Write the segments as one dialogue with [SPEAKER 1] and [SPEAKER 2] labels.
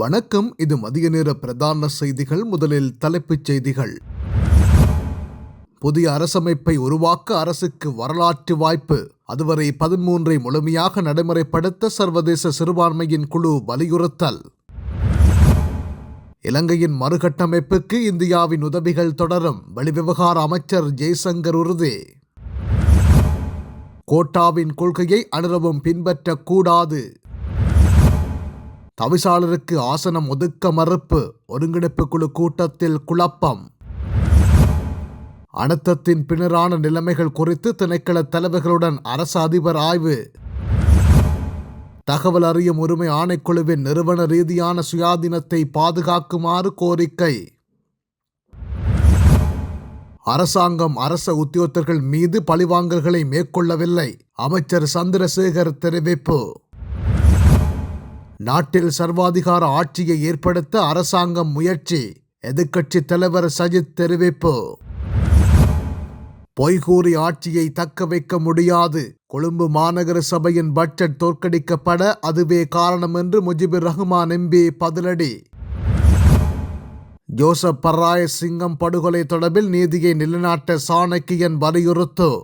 [SPEAKER 1] வணக்கம். இது மதிய நேர பிரதான செய்திகள். முதலில் தலைப்புச் செய்திகள். புதிய அரசமைப்பை உருவாக்க அரசுக்கு வரலாற்று வாய்ப்பு. அதுவரை பதிமூன்றை முழுமையாக நடைமுறைப்படுத்த சர்வதேச சிறுபான்மையின் குழு வலியுறுத்தல். இலங்கையின் மறுகட்டமைப்புக்கு இந்தியாவின் உதவிகள் தொடரும். வெளிவிவகார அமைச்சர் ஜெய்சங்கர் உறுதி. கோட்டாவின் கொள்கையை அனுரவும் பின்பற்றக்கூடாது. தவிசாளருக்கு ஆசனம் ஒதுக்க மறுப்பு ஒருங்கிணைப்பு குழு கூட்டத்தில் குழப்பம். அனர்த்தத்தின் பின்னரான நிலைமைகள் குறித்து திணைக்கள தலைவர்களுடன் அரசு அதிபர் ஆய்வு. தகவல் அறியும் உரிமை ஆணைக்குழுவின் நிறுவன ரீதியான சுயாதீனத்தை பாதுகாக்குமாறு கோரிக்கை. அரசாங்கம் அரச உத்தியோகத்தர்கள் மீது பழிவாங்கல்களை மேற்கொள்ளவில்லை அமைச்சர் சந்திரசேகர் தெரிவிப்பு. நாட்டில் சர்வாதிகார ஆட்சியை ஏற்படுத்த அரசாங்கம் முயற்சி. எதிர்க்கட்சி தலைவர் சஜித் தெரிவிப்பு. பொய்கூறி ஆட்சியை தக்க வைக்க முடியாது. கொழும்பு மாநகர சபையின் பட்ஜெட் தோற்கடிக்கப்பட அதுவே காரணம் என்று முஜிபுர் ரஹ்மான் எம்பி பதிலடி. ஜோசப் பர்ராய சிங்கம் படுகொலை தொடர்பில் நீதியை நிலைநாட்ட சாணக்கியன் வலியுறுத்து.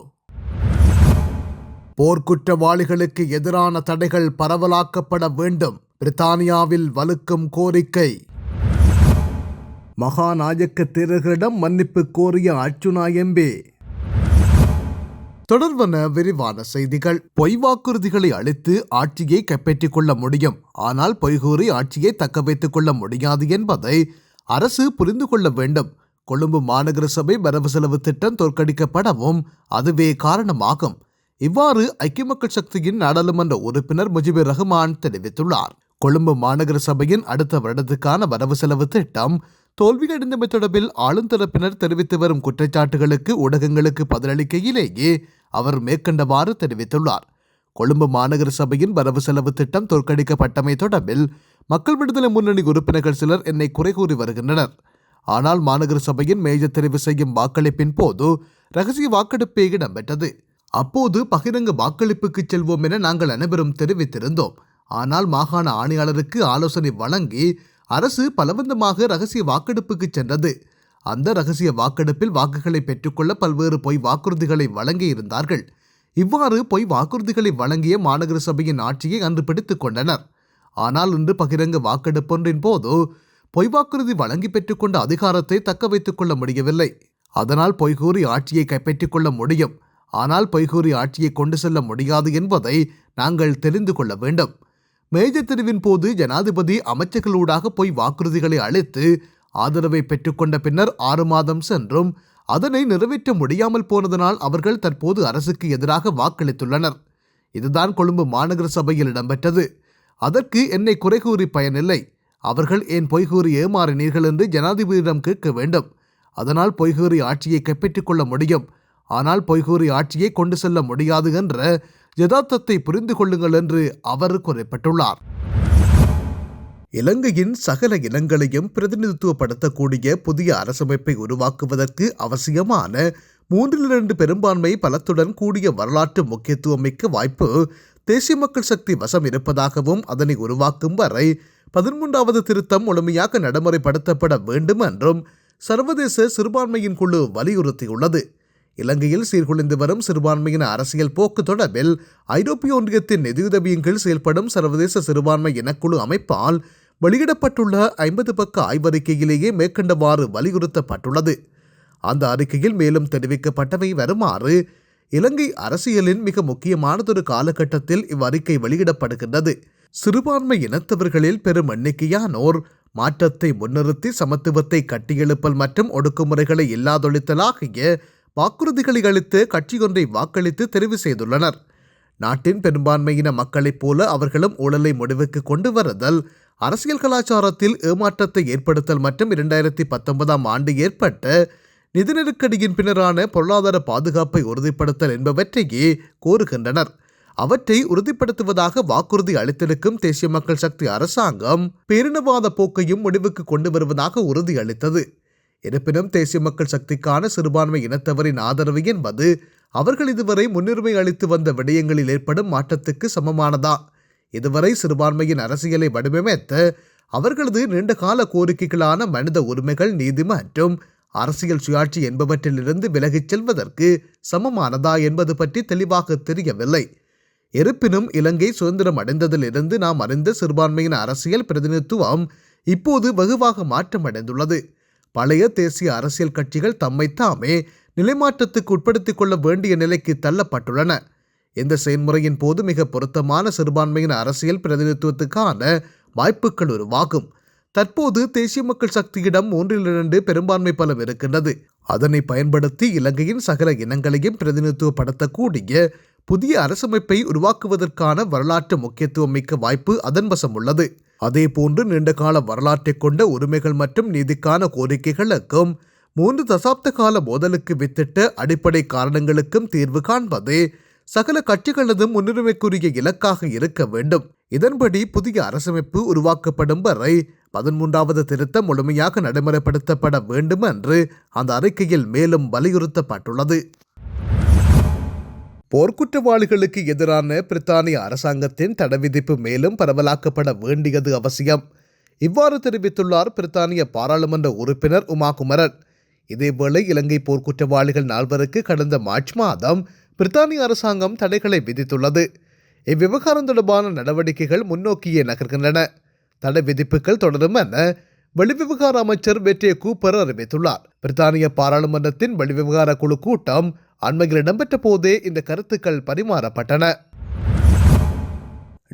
[SPEAKER 1] போர்க்குற்றவாளிகளுக்கு எதிரான தடைகள் பரவலாக்கப்பட வேண்டும். பிரித்தானியாவில் வலுக்கும் கோரிக்கை. மகாநாயக்க தேரர்களிடம் மன்னிப்பு கோரிய அர்ச்சுனா எம்பி. தொடர்பான விரிவான செய்திகள். பொய் வாக்குறுதிகளை அளித்து ஆட்சியை கைப்பற்றிக் கொள்ள முடியும். ஆனால் பொய்கூறி ஆட்சியை தக்க வைத்துக் கொள்ள முடியாது என்பதை அரசு புரிந்து கொள்ள வேண்டும். கொழும்பு மாநகர சபை வரவு செலவு திட்டம் தோற்கடிக்கப்படவும் அதுவே காரணமாகும். இவ்வாறு ஐக்கிய மக்கள் சக்தியின் நாடாளுமன்ற உறுப்பினர் முஜிபுர் ரஹ்மான் தெரிவித்துள்ளார். கொழும்பு மாநகர சபையின் அடுத்த வருடத்துக்கான வரவு செலவு திட்டம் தோல்வியடைந்தமை தொடர்பில் ஆளுந்தரப்பினர் தெரிவித்து வரும் குற்றச்சாட்டுகளுக்கு ஊடகங்களுக்கு பதிலளிக்கையிலேயே அவர் மேற்கண்டவாறு தெரிவித்துள்ளார். கொழும்பு மாநகர சபையின் வரவு செலவு திட்டம் தோற்கடிக்கப்பட்டமை தொடர்பில் மக்கள் விடுதலை முன்னணி உறுப்பினர்கள் சிலர் என்னை குறை கூறி வருகின்றனர். ஆனால் மாநகர சபையின் மேஜர் தெரிவு செய்யும் வாக்களிப்பின் போது ரகசிய வாக்கெடுப்பே இடம்பெற்றது. அப்போது பகிரங்க வாக்களிப்புக்கு செல்வோம் என நாங்கள் அனைவரும் தெரிவித்திருந்தோம். ஆனால் மாகாண ஆணையாளருக்கு ஆலோசனை வழங்கி அரசு பலவந்தமாக ரகசிய வாக்கெடுப்புக்கு சென்றது. அந்த ரகசிய வாக்கெடுப்பில் வாக்குகளை பெற்றுக்கொள்ள பல்வேறு பொய் வாக்குறுதிகளை வழங்கியிருந்தார்கள். இவ்வாறு பொய் வாக்குறுதிகளை வழங்கிய மாநகர சபையின் ஆட்சியை அன்று பிடித்துக் கொண்டனர். ஆனால் இன்று பகிரங்க வாக்கெடுப்பொன்றின் போது பொய் வாக்குறுதி வழங்கி பெற்றுக்கொண்ட அதிகாரத்தை தக்க வைத்துக் கொள்ள முடியவில்லை. அதனால் பொய்கூறி ஆட்சியை கைப்பற்றிக் கொள்ள முடியும். ஆனால் பொய்கூறி ஆட்சியை கொண்டு செல்ல முடியாது என்பதை நாங்கள் தெரிந்து கொள்ள வேண்டும். மேஜத்தெருவின் போது ஜனாதிபதி அமைச்சர்களூடாக போய் வாக்குறுதிகளை அளித்து ஆதரவை பெற்றுக்கொண்ட பின்னர் ஆறு மாதம் சென்றும் அதனை நிறைவேற்ற முடியாமல் போனதனால் அவர்கள் தற்போது அரசுக்கு எதிராக வாக்களித்துள்ளனர். இதுதான் கொழும்பு மாநகர சபையில் இடம்பெற்றது. அதற்கு என்னை குறை கூறி பயனில்லை. அவர்கள் ஏன் பொய்கூறி ஏமாறினீர்கள் என்று ஜனாதிபதியிடம் கேட்க வேண்டும். அதனால் பொய்கூறி ஆட்சியை கைப்பற்றிக் கொள்ள முடியும். ஆனால் பொய்கூறி ஆட்சியை கொண்டு செல்ல முடியாது என்ற யதார்த்தத்தை புரிந்து கொள்ளுங்கள் என்று அவர் குறிப்பிட்டுள்ளார். இலங்கையின் சகல இனங்களையும் பிரதிநிதித்துவப்படுத்தக்கூடிய புதிய அரசமைப்பை உருவாக்குவதற்கு அவசியமான மூன்றில் இரண்டு பெரும்பான்மை பலத்துடன் கூடிய வரலாற்று முக்கியத்துவம் மிக்க வாய்ப்பு தேசிய மக்கள் சக்தி வசம் இருப்பதாகவும் அதனை உருவாக்கும் வரை பதிமூன்றாவது திருத்தம் முழுமையாக நடைமுறைப்படுத்தப்பட வேண்டும் என்றும் சர்வதேச சிறுபான்மையின் குழு வலியுறுத்தியுள்ளது. இலங்கையில் சீர்குலைந்து வரும் சிறுபான்மையின அரசியல் போக்கு தொடர்பில் ஐரோப்பிய ஒன்றியத்தின் நிதியுதவியின் கீழ் செயல்படும் சர்வதேச சிறுபான்மை இனக்குழு அமைப்பால் வெளியிடப்பட்டுள்ள ஐம்பது பக்க ஆய்வறிக்கையிலேயே மேற்கண்டவாறு வலியுறுத்தப்பட்டுள்ளது. அந்த அறிக்கையில் மேலும் தெரிவிக்கப்பட்டவை வருமாறு இலங்கை அரசியலின் மிக முக்கியமானதொரு காலகட்டத்தில் இவ்வறிக்கை வெளியிடப்படுகின்றது. சிறுபான்மை இனத்தவர்களில் பெரும் எண்ணிக்கையானோர் மாற்றத்தை முன்னிறுத்தி சமத்துவத்தை கட்டியெழுப்பல் மற்றும் ஒடுக்குமுறைகளை இல்லாதொழித்தல் ஆகிய வாக்குறுதிகளை அளித்து கட்சியொன்றை வாக்களித்து தெரிவு செய்துள்ளனர். நாட்டின் பெரும்பான்மையின மக்களைப் போல அவர்களும் ஊழலை முடிவுக்கு கொண்டு வருதல் அரசியல் கலாச்சாரத்தில் ஏமாற்றத்தை ஏற்படுத்தல் மற்றும் இரண்டாயிரத்தி பத்தொன்பதாம் ஆண்டு ஏற்பட்ட நிதி நெருக்கடியின் பின்னரான பொருளாதார பாதுகாப்பை உறுதிப்படுத்தல் என்பவற்றையே கோருகின்றனர் அவற்றை உறுதிப்படுத்துவதாக வாக்குறுதி அளித்திருக்கும் தேசிய மக்கள் சக்தி அரசாங்கம் பேரினவாத போக்கையும் முடிவுக்கு கொண்டு வருவதாக உறுதியளித்தது. இருப்பினும் தேசிய மக்கள் சக்திக்கான சிறுபான்மை இனத்தவரின் ஆதரவு என்பது அவர்கள் இதுவரை முன்னுரிமை அளித்து வந்த விடயங்களில் ஏற்படும் மாற்றத்துக்கு சமமானதா? இதுவரை சிறுபான்மையின் அரசியலை வடிவமைத்த அவர்களது நீண்டகால கோரிக்கைகளான மனித உரிமைகள் நீதி மற்றும் அரசியல் சுயாட்சி என்பவற்றிலிருந்து விலகிச் செல்வதற்கு சமமானதா என்பது பற்றி தெளிவாக தெரியவில்லை. இருப்பினும் இலங்கை சுதந்திரம் அடைந்ததிலிருந்து நாம் அறிந்த சிறுபான்மையின் அரசியல் பிரதிநிதித்துவம் இப்போது வெகுவாக மாற்றமடைந்துள்ளது. பழைய தேசிய அரசியல் கட்சிகள் தம்மை தாமே நிலைமாற்றத்துக்கு உட்படுத்திக் கொள்ள வேண்டிய நிலைக்கு தள்ளப்பட்டுள்ளன. இந்த செயல்முறையின் போது மிக பொருத்தமான சிறுபான்மையின் அரசியல் பிரதிநிதித்துவத்துக்கான வாய்ப்புகள் உருவாகும். தற்போது தேசிய மக்கள் சக்தியிடம் மூன்றில் இரண்டு பெரும்பான்மை பலம் இருக்கின்றது. அதனை பயன்படுத்தி இலங்கையின் சகல இனங்களையும் பிரதிநிதித்துவப்படுத்தக்கூடிய புதிய அரசமைப்பை உருவாக்குவதற்கான வரலாற்று முக்கியத்துவம் மிக்க வாய்ப்பு அதன் வசம் உள்ளது. அதேபோன்று நீண்டகால வரலாற்றை கொண்ட உரிமைகள் மற்றும் நீதிக்கான கோரிக்கைகளுக்கும் மூன்று தசாப்த கால மோதலுக்கு வித்திட்ட அடிப்படை காரணங்களுக்கும் தீர்வு காண்பதே சகல கட்சிகளதும் முன்னுரிமைக்குரிய இலக்காக இருக்க வேண்டும். இதன்படி புதிய அரசமைப்பு உருவாக்கப்படும் வரை பதிமூன்றாவது திருத்தம் முழுமையாக நடைமுறைப்படுத்தப்பட வேண்டும் என்று அந்த அறிக்கையில் மேலும் வலியுறுத்தப்பட்டுள்ளது. போர்க்குற்றவாளிகளுக்கு எதிரான பிரித்தானிய அரசாங்கத்தின் தடை விதிப்பு மேலும் பரவலாக்கப்பட வேண்டியது அவசியம். இவ்வாறு தெரிவித்துள்ளார் பிரித்தானிய பாராளுமன்ற உறுப்பினர் உமா குமரன் இதேவேளை இலங்கை போர்க்குற்றவாளிகள் நால்வருக்கு கடந்த மார்ச் மாதம் பிரித்தானிய அரசாங்கம் தடைகளை விதித்துள்ளது. இவ்விவகாரம் தொடர்பான நடவடிக்கைகள் முன்னோக்கியே நகர்கின்றன. தடை விதிப்புகள் தொடரும் என வெளிவிவகார அமைச்சர் வெற்றிய கூப்பர் அறிவித்துள்ளார். பிரித்தானிய பாராளுமன்றத்தின் வெளிவிவகார குழு கூட்டம் அண்மையில் இடம்பெற்ற போதே இந்த கருத்துக்கள் பரிமாறப்பட்டன.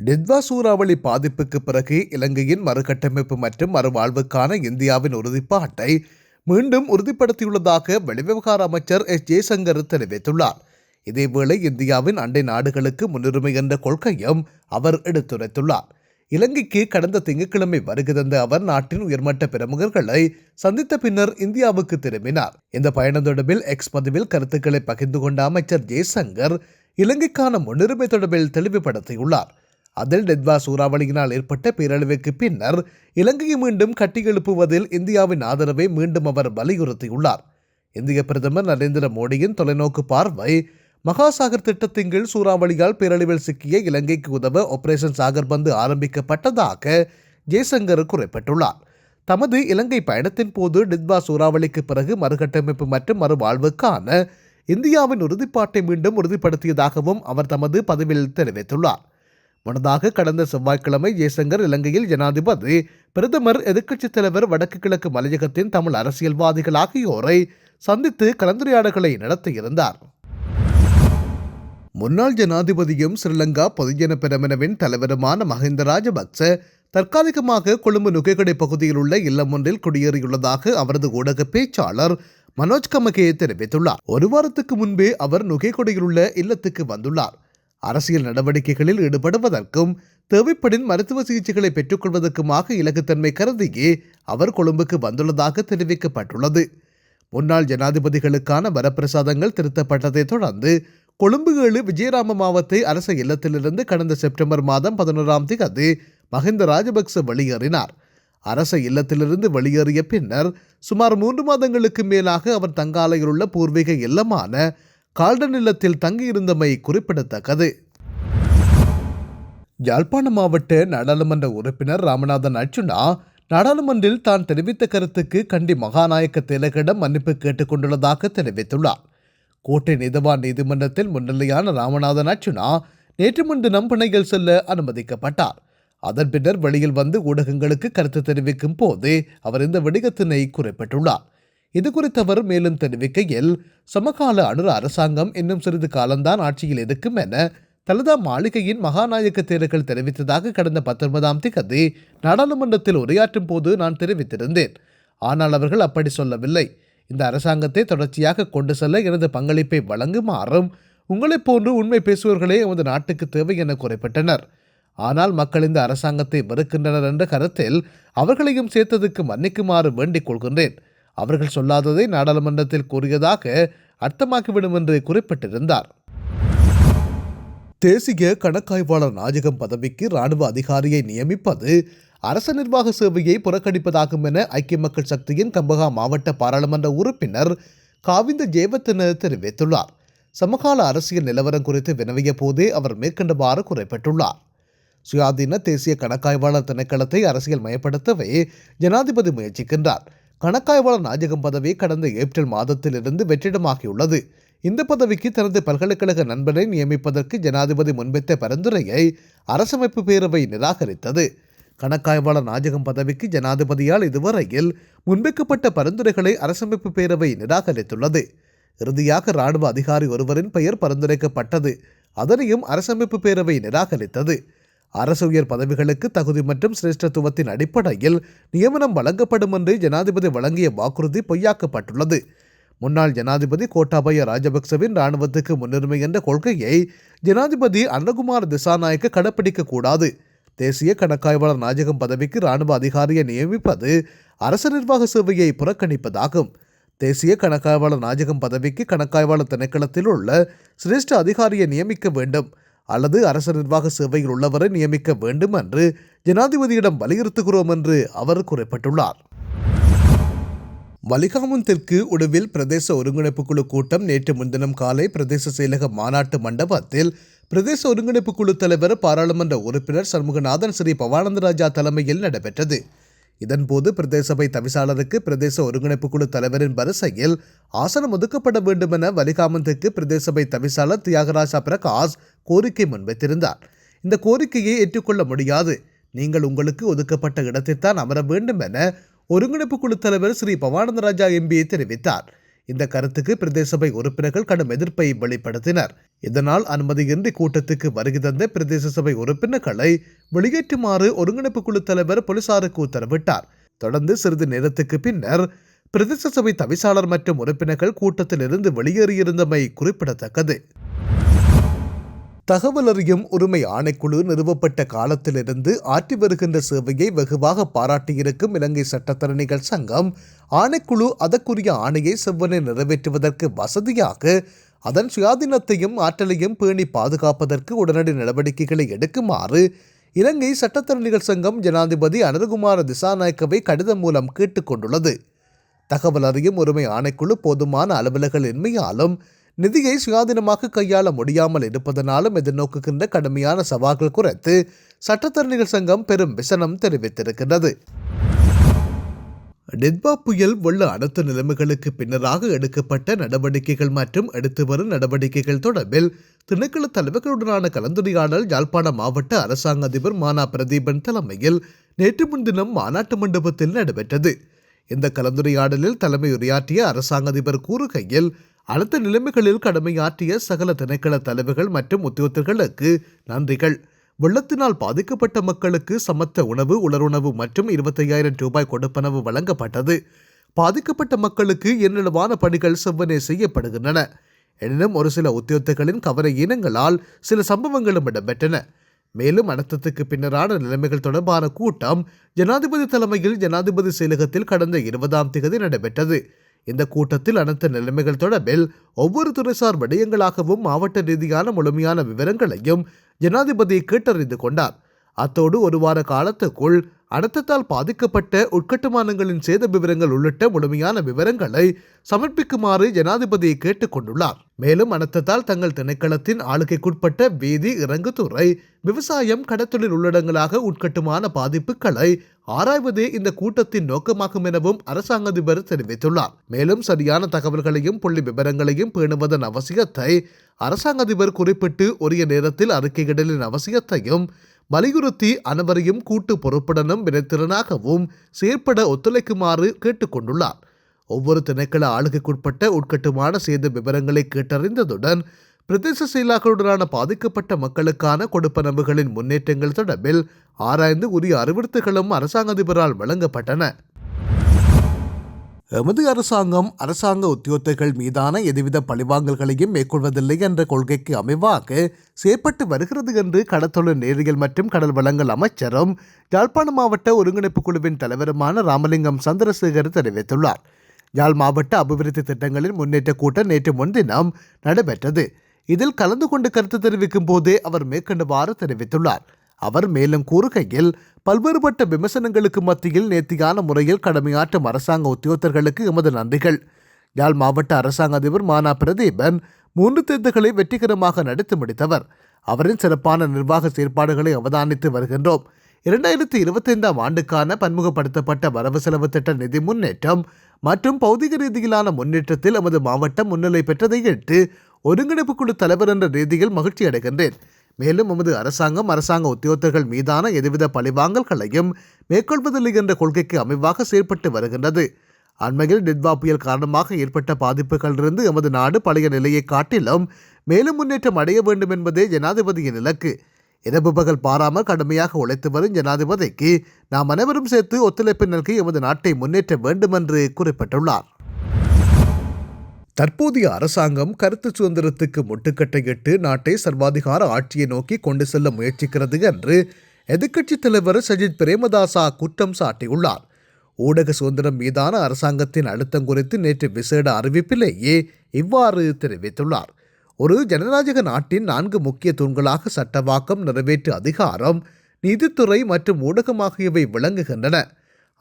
[SPEAKER 1] டித்வா சூறாவளி பாதிப்புக்கு பிறகு இலங்கையின் மறுகட்டமைப்பு மற்றும் மறுவாழ்வுக்கான இந்தியாவின் உறுதிப்பாட்டை மீண்டும் உறுதிப்படுத்தியுள்ளதாக வெளிவிவகார அமைச்சர் எஸ் ஜெய்சங்கர் தெரிவித்துள்ளார். இதேவேளை இந்தியாவின் அண்டை நாடுகளுக்கு முன்னுரிமை என்ற கொள்கையும் அவர் எடுத்துரைத்துள்ளார். இலங்கைக்கு கடந்த திங்கட்கிழமை வருகை தந்த அவர் நாட்டின் உயர்மட்ட பிரமுகர்களை சந்தித்த பின்னர் இந்தியாவுக்கு திரும்பினார். இந்த பயணம் தொடர்பில் எக்ஸ் பதிவில் கருத்துக்களை பகிர்ந்து கொண்ட அமைச்சர் ஜெய்சங்கர் இலங்கைக்கான முன்னுரிமை தொடர்பில் தெளிவுபடுத்தியுள்ளார். அதில் டெத்வா சூறாவளியினால் ஏற்பட்ட பேரழிவுக்கு பின்னர் இலங்கையை மீண்டும் கட்டியெழுப்புவதில் இந்தியாவின் ஆதரவை மீண்டும் அவர் வலியுறுத்தியுள்ளார். இந்திய பிரதமர் நரேந்திர மோடியின் தொலைநோக்கு பார்வை மகாசாகர் திட்டத்தின் கீழ் சூறாவளியால் பேரழிவில் சிக்கிய இலங்கைக்கு உதவ ஆபரேஷன் சாகர் பந்து ஆரம்பிக்கப்பட்டதாக ஜெய்சங்கர் குறிப்பிட்டுள்ளார். தமது இலங்கை பயணத்தின் போது டித்வா சூறாவளிக்கு பிறகு மறுகட்டமைப்பு மற்றும் மறுவாழ்வுக்கான இந்தியாவின் உறுதிப்பாட்டை மீண்டும் உறுதிப்படுத்தியதாகவும் அவர் தமது பதிவில் தெரிவித்துள்ளார். முன்னதாக கடந்த செவ்வாய்க்கிழமை ஜெய்சங்கர் இலங்கையில் ஜனாதிபதி பிரதமர் எதிர்க்கட்சித் தலைவர் வடக்கு கிழக்கு மலையகத்தின் தமிழ் அரசியல்வாதிகள் ஆகியோரை சந்தித்து கலந்துரையாடல்களை நடத்தியிருந்தார். முன்னாள் ஜனாதிபதியும் ஸ்ரீலங்கா பொதுஜன பெரமுனவின் தலைவருமான மஹிந்த ராஜபக்ச தற்காலிகமாக கொழும்பு நுகைக்கடை பகுதியில் உள்ள இல்லம் ஒன்றில் குடியேறியுள்ளதாக அவரது ஊடக பேச்சாளர் மனோஜ் கமகே தெரிவித்துள்ளார். ஒரு வாரத்துக்கு முன்பே அவர் நுகைக்கொடையில் உள்ள இல்லத்துக்கு வந்துள்ளார். அரசியல் நடவடிக்கைகளில் ஈடுபடுவதற்கும் தேவைப்படின் மருத்துவ சிகிச்சைகளை பெற்றுக்கொள்வதற்குமாக இலகுத்தன்மை கருதியே அவர் கொழும்புக்கு வந்துள்ளதாக தெரிவிக்கப்பட்டுள்ளது. முன்னாள் ஜனாதிபதிகளுக்கான வரப்பிரசாதங்கள் திருத்தப்பட்டதைத் தொடர்ந்து கொழும்பு ஏழு விஜயராம மாவத்தை அரச இல்லத்திலிருந்து கடந்த செப்டம்பர் மாதம் பதினோராம் தேதி மஹிந்த ராஜபக்ச வெளியேறினார். அரச இல்லத்திலிருந்து வெளியேறிய பின்னர் சுமார் மூன்று மாதங்களுக்கு மேலாக அவர் தங்காலையில் உள்ள பூர்வீக இல்லமான கால்டன் இல்லத்தில் தங்கியிருந்தமை குறிப்பிடத்தக்கது. யாழ்ப்பாண மாவட்ட நாடாளுமன்ற உறுப்பினர் ராமநாதன் அர்ஜுனா நாடாளுமன்றில் தான் தெரிவித்த கருத்துக்கு கண்டி மகாநாயக்க திலகிடம் மன்னிப்பு கேட்டுக்கொண்டுள்ளதாக தெரிவித்துள்ளார். கோட்டை நீதவான் நீதிமன்றத்தில் முன்னிலையான ராமநாதன் அர்ச்சுனா நேற்று முன்தினம் பிணையில் செல்ல அனுமதிக்கப்பட்டார். அதன் பின்னர் வெளியில் வந்து ஊடகங்களுக்கு கருத்து தெரிவிக்கும் போதே அவர் இந்த வெடிகத்தினை குறிப்பிட்டுள்ளார். இது குறித்து அவர் மேலும் தெரிவிக்கையில் சமகால அனுர அரசாங்கம் இன்னும் சிறிது காலம்தான் ஆட்சியில் இருக்கும் என தலதா மாளிகையின் மகாநாயக்க தேர்தல்கள் தெரிவித்ததாக கடந்த பத்தொன்பதாம் திகதி நாடாளுமன்றத்தில் உரையாற்றும் போது நான் தெரிவித்திருந்தேன். ஆனால் அவர்கள் அப்படி சொல்லவில்லை. இந்த அரசாங்கத்தை தொடர்ச்சியாக கொண்டு செல்ல எனது பங்களிப்பை வழங்குமாறும் உங்களைப் போன்று உண்மை பேசுபவர்களே எமது நாட்டுக்கு தேவை என குறிப்பிட்டனர். ஆனால் மக்கள் இந்த அரசாங்கத்தை வெறுக்கின்றனர் என்ற கருத்தில் அவர்களையும் சேர்த்ததுக்கு மன்னிக்குமாறு வேண்டிக் கொள்கின்றேன். அவர்கள் சொல்லாததை நாடாளுமன்றத்தில் கூறியதாக அர்த்தமாக்கிவிடும் என்று குறிப்பிட்டிருந்தார். தேசிய கணக்காய்வாளர் நாயகம் பதவிக்கு ராணுவ அதிகாரியை நியமிப்பது அரச நிர்வாக சேவையை புறக்கணிப்பதாகும் என ஐக்கிய மக்கள் சக்தியின் கம்பகா மாவட்ட பாராளுமன்ற உறுப்பினர் காவிந்த ஜேவத்தன தெரிவித்துள்ளார். சமகால அரசியல் நிலவரம் குறித்து வினவிய போதே அவர் மேற்கண்டவாறு குறிப்பிட்டுள்ளார். சுயாதீன தேசிய கணக்காய்வாளர் திணைக்களத்தை அரசியல் மயப்படுத்தவே ஜனாதிபதி முயற்சிக்கின்றார். கணக்காய்வாளர் நாயகம் பதவி கடந்த ஏப்ரல் மாதத்திலிருந்து வெற்றிடமாகியுள்ளது. இந்த பதவிக்கு தனது பல்கலைக்கழக நண்பனை நியமிப்பதற்கு ஜனாதிபதி முன்வைத்த பரிந்துரையை அரசமைப்பு பேரவை நிராகரித்தது. கணக்காய்வாளர் நாயகம் பதவிக்கு ஜனாதிபதியால் இதுவரையில் முன்வைக்கப்பட்ட பரிந்துரைகளை அரசமைப்பு பேரவை நிராகரித்துள்ளது. இறுதியாக இராணுவ அதிகாரி ஒருவரின் பெயர் பரிந்துரைக்கப்பட்டது. அதனையும் அரசமைப்பு பேரவை நிராகரித்தது. அரசு உயர் பதவிகளுக்கு தகுதி மற்றும் சிரேஷ்டத்துவத்தின் அடிப்படையில் நியமனம் வழங்கப்படும் என்று ஜனாதிபதி வழங்கிய வாக்குறுதி பொய்யாக்கப்பட்டுள்ளது. முன்னாள் ஜனாதிபதி கோட்டாபய ராஜபக்சவின் இராணுவத்துக்கு முன்னுரிமை என்ற கொள்கையை ஜனாதிபதி அன்னகுமார் திசாநாயக்க கடைப்பிடிக்கக்கூடாது தேசிய கணக்காய்வாளர் நாயகம் பதவிக்கு இராணுவ அதிகாரியை நியமிப்பது அரசு நிர்வாக சேவையை புறக்கணிப்பதாகும். தேசிய கணக்காய்வாளர் நாயகம் பதவிக்கு கணக்காய்வாளர் திணைக்களத்தில் உள்ள சிரேஷ்ட அதிகாரியை நியமிக்க வேண்டும். அல்லது அரசு நிர்வாக சேவையில் உள்ளவரை நியமிக்க வேண்டும் என்று ஜனாதிபதியிடம் வலியுறுத்துகிறோம் என்று அவர் குறிப்பிட்டுள்ளார். வலிகாமன் தெற்கு உடுவில் பிரதேச ஒருங்கிணைப்பு குழு கூட்டம் நேற்று முன்தினம் காலை பிரதேச செயலக மாநாட்டு மண்டபத்தில் பிரதேச ஒருங்கிணைப்பு குழு தலைவர் பாராளுமன்ற உறுப்பினர் சண்முகநாதன் ஸ்ரீ பவானந்தராஜா தலைமையில் நடைபெற்றது. இதன்போது பிரதேச சபை தவிசாளருக்கு பிரதேச ஒருங்கிணைப்பு குழு தலைவரின் வரிசையில் ஆசனம் ஒதுக்கப்பட வேண்டும் என வலிகாமந்துக்கு பிரதேச சபை தவிசாளர் தியாகராஜா பிரகாஷ் கோரிக்கை முன்வைத்திருந்தார். இந்த கோரிக்கையை ஏற்றுக்கொள்ள முடியாது. நீங்கள் உங்களுக்கு ஒதுக்கப்பட்ட இடத்தைத்தான் அமர வேண்டும் என ஒருங்கிணைப்பு குழு தலைவர் ஸ்ரீ பவானந்தராஜா எம்பி தெரிவித்தார். இந்த கருத்துக்கு பிரதேச சபை உறுப்பினர்கள் கடும் எதிர்ப்பை வெளிப்படுத்தினர். இதனால் அனுமதியின்றி கூட்டத்துக்கு வருகை தந்த பிரதேச சபை உறுப்பினர்களை வெளியேற்றுமாறு ஒருங்கிணைப்பு குழு தலைவர் போலீசாருக்கு உத்தரவிட்டார். தொடர்ந்து சிறிது நேரத்துக்கு பின்னர் பிரதேச சபை தவிசாளர் மற்றும் உறுப்பினர்கள் கூட்டத்திலிருந்து வெளியேறியிருந்தமை குறிப்பிடத்தக்கது. தகவல் அறியும் உரிமை ஆணைக்குழு நிறுவப்பட்ட காலத்திலிருந்து ஆற்றி வருகின்ற சேவையை வெகுவாக பாராட்டியிருக்கும் இலங்கை சட்டத்தரணிகள் சங்கம் ஆணைக்குழு அதற்குரிய ஆணையை செவ்வனை நிறைவேற்றுவதற்கு வசதியாக அதன் சுயாதீனத்தையும் ஆற்றலையும் பேணி பாதுகாப்பதற்கு உடனடி நடவடிக்கைகளை எடுக்குமாறு இலங்கை சட்டத்தரணிகள் சங்கம் ஜனாதிபதி அனுகுமார திசாநாயக்கவை கடிதம் மூலம் கேட்டுக்கொண்டுள்ளது. தகவல் அறியும் உரிமை ஆணைக்குழு போதுமான அலுவலர்கள் இன்மையாலும் நிதியை சுயாதீனமாக கையாள முடியாமல் இருப்பதனாலும் எதிர்நோக்குகின்ற கடுமையான சவால்கள் குறித்து சட்டத்தரணிகள் சங்கம் பெரும் விசனம் தெரிவித்திருக்கிறது டிட்பா புயல் உள்ள அனைத்து நிலைமைகளுக்கு பின்னராக எடுக்கப்பட்ட நடவடிக்கைகள் மற்றும் எடுத்து வரும் நடவடிக்கைகள் தொடர்பில் திணைக்கள தலைவர்களுடனான கலந்துரையாடல் யாழ்ப்பாண மாவட்ட அரசாங்க அதிபர் மானா பிரதீபன் தலைமையில் நேற்று முன்தினம் மாநாட்டு மண்டபத்தில் நடைபெற்றது. இந்த கலந்துரையாடலில் தலைமை உரையாற்றிய அரசாங்க அதிபர் கூறுகையில் அடுத்த நிலைமைகளில் கடமையாற்றிய சகல திணைக்கள தலைவர்கள் மற்றும் உத்தியோகத்தர்களுக்கு நன்றிகள். வெள்ளத்தினால் பாதிக்கப்பட்ட மக்களுக்கு சமத்த உணவு உலருணவு மற்றும் இருபத்தையாயிரம் ரூபாய் கொடுப்பனவு வழங்கப்பட்டது. பாதிக்கப்பட்ட மக்களுக்கு எண்ணளவான பணிகள் செவ்வனே செய்யப்படுகின்றன. எனினும் ஒரு சில உத்தியோகத்தர்களின் கவன இனங்களால் சில சம்பவங்களும் இடம்பெற்றன. மேலும் அனர்த்தத்துக்கு பின்னரான நிலைமைகள் தொடர்பான கூட்டம் ஜனாதிபதி தலைமையில் ஜனாதிபதி செயலகத்தில் கடந்த இருபதாம் தேதி நடைபெற்றது. இந்த கூட்டத்தில் அனைத்து நிலைமைகள் தொடர்பில் ஒவ்வொரு துறைசார் விடயங்களாகவும் மாவட்ட ரீதியான முழுமையான விவரங்களையும் ஜனாதிபதி கேட்டறிந்து கொண்டார். அத்தோடு ஒரு வார காலத்துக்குள் அனர்த்தத்தால் பாதிக்கப்பட்ட உட்கட்டுமானங்களின் சேத விவரங்கள் உள்ளிட்ட முழுமையான விவரங்களை சமர்ப்பிக்குமாறு ஜனாதிபதி கேட்டுக்கொண்டுள்ளார் மேலும் அனர்த்தத்தால் தங்கள் திணைக்களத்தின் ஆளுகைக்குட்பட்ட வீதி இறங்குதுறை விவசாயம் கடத்தொழில் உள்ளடங்களாக உட்கட்டுமான பாதிப்புகளை ஆராய்வதே இந்த கூட்டத்தின் நோக்கமாகும் எனவும் அரசாங்க அதிபர் தெரிவித்துள்ளார். மேலும் சரியான தகவல்களையும் புள்ளி விவரங்களையும் பேணுவதன் அவசியத்தை அரசாங்க அதிபர் குறிப்பிட்டு உரிய நேரத்தில் அறிக்கையிடலின் அவசியத்தையும் வலியுறுத்தி அனைவரையும் கூட்டு பொறுப்புடனும் வினைத்திறனாகவும் செயற்பட ஒத்துழைக்குமாறு கேட்டுக்கொண்டுள்ளார். ஒவ்வொரு திணைக்கள ஆளுகைக்குட்பட்ட உட்கட்டுமான சேத விவரங்களை கேட்டறிந்ததுடன் பிரதேச செயலாளர்களுடனான பாதிக்கப்பட்ட மக்களுக்கான கொடுப்பனவுகளின் முன்னேற்றங்கள் தொடர்பில் ஆராய்ந்து உரிய அறிவுறுத்தல்களும் அரசாங்க அதிபரால் வழங்கப்பட்டன. எமது அரசாங்கம் அரசாங்க உத்தியோகத்தர்கள் மீதான எதுவித பழிவாங்கல்களையும் மேற்கொள்வதில்லை என்ற கொள்கைக்கு அமைவாக செயற்பட்டு வருகிறது என்று கடத்தொழில் நேரியல் மற்றும் கடல் வளங்கள் அமைச்சரும் யாழ்ப்பாண மாவட்ட ஒருங்கிணைப்பு குழுவின் தலைவருமான ராமலிங்கம் சந்திரசேகர் தெரிவித்துள்ளார். யாழ் மாவட்ட அபிவிருத்தி திட்டங்களின் முன்னேற்ற கூட்டம் நேற்று முன்தினம் நடைபெற்றது. இதில் கலந்து கொண்டு கருத்து தெரிவிக்கும் போதே அவர் மேற்கண்டவாறு தெரிவித்துள்ளார். அவர் மேலும் கூறுகையில் பல்வேறுபட்ட விமர்சனங்களுக்கு மத்தியில் நேர்த்தியான முறையில் கடமையாற்றும் அரசாங்க உத்தியோகத்தர்களுக்கு எமது நன்றிகள். யாழ் மாவட்ட அரசாங்க அதிபர் மானா பிரதீபன் மூன்று தேர்தல்களை வெற்றிகரமாக நடத்தி முடித்தவர். அவரின் சிறப்பான நிர்வாக செயற்பாடுகளை அவதானித்து வருகின்றோம். இரண்டாயிரத்தி இருபத்தைந்தாம் ஆண்டுக்கான பன்முகப்படுத்தப்பட்ட வரவு செலவு திட்ட நிதி முன்னேற்றம் மற்றும் பௌதிக ரீதியிலான முன்னேற்றத்தில் எமது மாவட்டம் முன்னிலை பெற்றதை எட்டு ஒருங்கிணைப்பு குழு தலைவர் என்ற ரீதியில் மகிழ்ச்சி அடைகின்றேன் மேலும் எமது அரசாங்கம் அரசாங்க உத்தியோகத்தர்கள் மீதான எதுவித பழிவாங்கல்களையும் மேற்கொள்வதில்லை என்ற கொள்கைக்கு அமைவாக செயற்பட்டு வருகின்றது. அண்மையில் டிட்வா புயல் காரணமாக ஏற்பட்ட பாதிப்புகளிலிருந்து எமது நாடு பழைய நிலையை காட்டிலும் மேலும் முன்னேற்றம் அடைய வேண்டும் என்பதே ஜனாதிபதியின் இலக்கு. இரவு பகல் பாராமல் கடுமையாக உழைத்து வரும் ஜனாதிபதிக்கு நாம் அனைவரும் சேர்த்து ஒத்துழைப்பு நல்கி எமது நாட்டை முன்னேற்ற வேண்டும் என்று குறிப்பிட்டுள்ளார். தற்போதைய அரசாங்கம் கருத்து சுதந்திரத்துக்கு முட்டுக்கட்டையிட்டு நாட்டை சர்வாதிகார ஆட்சியை நோக்கி கொண்டு செல்ல முயற்சிக்கிறது என்று எதிர்க்கட்சித் தலைவர் சஜித் பிரேமதாசா குற்றம் சாட்டியுள்ளார். ஊடக சுதந்திரம் மீதான அரசாங்கத்தின் அழுத்தம் குறித்து நேற்று விசேட அறிவிப்பிலேயே இவ்வாறு தெரிவித்துள்ளார். ஒரு ஜனநாயக நாட்டின் நான்கு முக்கிய தூண்களாக சட்டவாக்கம் நிறைவேற்று அதிகாரம் நீதித்துறை மற்றும் ஊடகம் ஆகியவை விளங்குகின்றன.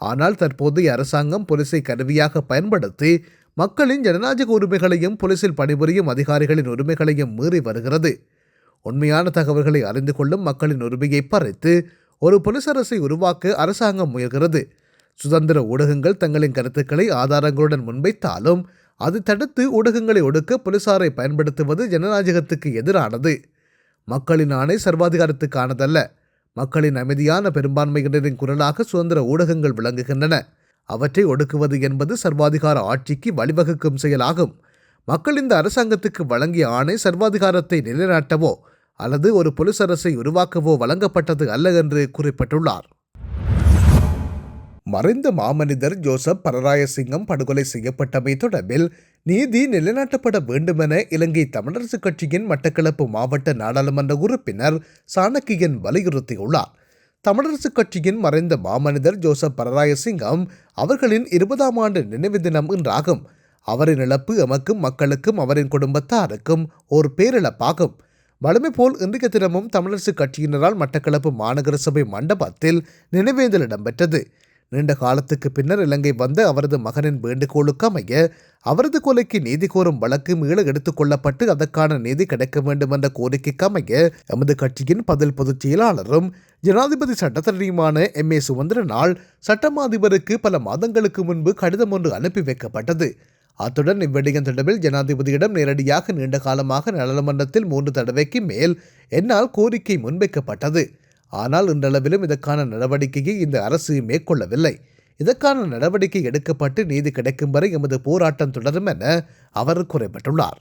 [SPEAKER 1] ஆனால் தற்போதைய அரசாங்கம் போலீஸை கருவியாக பயன்படுத்தி மக்களின் ஜனநாயக உரிமைகளையும் போலீசில் பணிபுரியும் அதிகாரிகளின் உரிமைகளையும் மீறி வருகிறது. உண்மையான தகவல்களை அறிந்து கொள்ளும் மக்களின் உரிமையை பறித்து ஒரு போலீஸ் அரசை உருவாக்க அரசாங்கம் முயல்கிறது. சுதந்திர ஊடகங்கள் தங்களின் கருத்துக்களை ஆதாரங்களுடன் முன்வைத்தாலும் அது தடுத்து ஊடகங்களை ஒடுக்க போலீசாரை பயன்படுத்துவது ஜனநாயகத்துக்கு எதிரானது. மக்களின் ஆணை சர்வாதிகாரத்துக்கானதல்ல. மக்களின் அமைதியான பெரும்பான்மையினரின் குரலாக சுதந்திர ஊடகங்கள் விளங்குகின்றன. அவற்றை ஒடுக்குவது என்பது சர்வாதிகார ஆட்சிக்கு வழிவகுக்கும் செயலாகும். மக்கள் இந்த அரசாங்கத்துக்கு வழங்கிய ஆணை சர்வாதிகாரத்தை நிலைநாட்டவோ அல்லது ஒரு போலீஸ் அரசை உருவாக்கவோ வழங்கப்பட்டது அல்ல என்று குறிப்பிட்டுள்ளார். மறைந்த மாமனிதர் ஜோசப் பரராயசிங்கம் படுகொலை செய்யப்பட்டமை தொடர்பில் நீதி நிலைநாட்டப்பட வேண்டுமென இலங்கை தமிழரசுக் கட்சியின் மட்டக்களப்பு மாவட்ட நாடாளுமன்ற உறுப்பினர் சாணக்கியன் வலியுறுத்தியுள்ளார். தமிழரசுக் கட்சியின் மறைந்த மாமனிதர் ஜோசப் பரராயசிங்கம் அவர்களின் இருபதாம் ஆண்டு நினைவு தினம் இன்றாகும். அவரின் இழப்பு எமக்கும் மக்களுக்கும் அவரின் குடும்பத்தாருக்கும் ஒரு பேரிழப்பாகும். வலிமை போல் இன்றைய தினமும் தமிழரசுக் கட்சியினரால் மட்டக்களப்பு மாநகர சபை மண்டபத்தில் நினைவேந்தல் இடம்பெற்றது. நீண்ட காலத்துக்கு பின்னர் இலங்கை வந்த அவரது மகனின் வேண்டுகோளுக்கு அமைய அவரது கொலைக்கு நீதி கோரும் வழக்கு மீள எடுத்துக் கொள்ளப்பட்டு அதற்கான நீதி கிடைக்க வேண்டும் என்ற கோரிக்கைக்கு அமைய எமது கட்சியின் பதில் பொதுச் செயலாளரும் ஜனாதிபதி சட்டத்தரணியுமான எம். ஏ. சுமந்திரனால் சட்டமா அதிபருக்கு பல மாதங்களுக்கு முன்பு கடிதம் ஒன்று அனுப்பி வைக்கப்பட்டது. அத்துடன் இவ்விடயம் தொடர்பில் ஜனாதிபதியிடம் நேரடியாக நீண்ட காலமாக நாடாளுமன்றத்தில் மூன்று தடவைக்கு மேல் என்னால் கோரிக்கை முன்வைக்கப்பட்டது. ஆனால் இன்றளவிலும் இதற்கான நடவடிக்கையை இந்த அரசு மேற்கொள்ளவில்லை. இதற்கான நடவடிக்கை எடுக்கப்பட்டு நீதி கிடைக்கும் வரை எமது போராட்டம் தொடரும் என அவர் குறிப்பிட்டுள்ளார்.